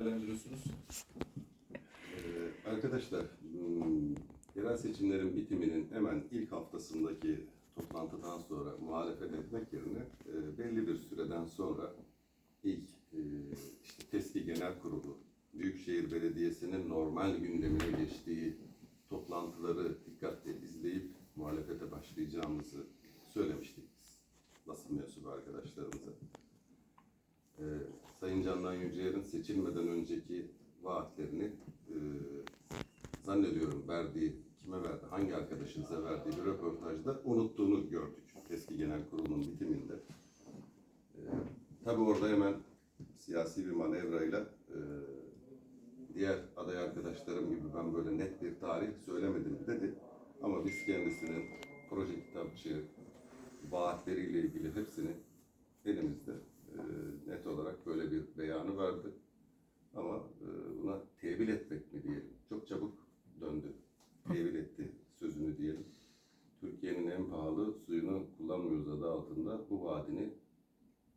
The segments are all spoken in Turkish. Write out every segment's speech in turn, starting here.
değerlendiriyorsunuz? Ee, Arkadaşlar, hmm, yerel seçimlerin bitiminin hemen ilk haftasındaki toplantıdan sonra muhalefet etmek yerine e, belli bir süreden sonra ilk e, işte TESKİ Genel Kurulu, Büyükşehir Belediyesi'nin normal gündemine geçtiği toplantıları dikkatle izleyip muhalefete başlayacağımızı söylemiştik basın mensubu arkadaşlarımıza. Sayın Candan Yücel'in seçilmeden önceki vaatlerini e, zannediyorum verdiği, kime verdi, hangi arkadaşınıza verdiği bir röportajda unuttuğunu gördük. Eski genel kurulun bitiminde. Ee, tabii orada hemen siyasi bir manevrayla e, diğer aday arkadaşlarım gibi ben böyle net bir tarih söylemedim dedi. Ama biz kendisinin proje kitapçığı, vaatleriyle ilgili hepsini elimizde e, net olarak böyle bir Pahalı suyunu kullanmıyoruz adı altında bu vaadini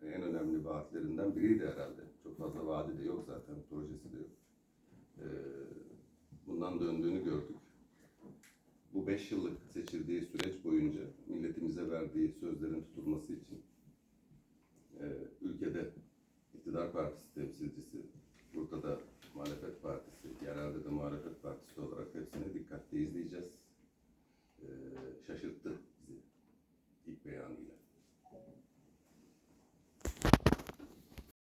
en önemli vaatlerinden biriydi herhalde. Çok fazla vaadi de yok zaten, projesi de yok. E, bundan döndüğünü gördük. Bu beş yıllık seçildiği süreç boyunca milletimize verdiği sözlerin tutulması için e, ülkede iktidar partisi temsilcisi, burada da muhalefet partisi, yerelde de muhalefet partisi olarak hepsini dikkatle izleyeceğiz.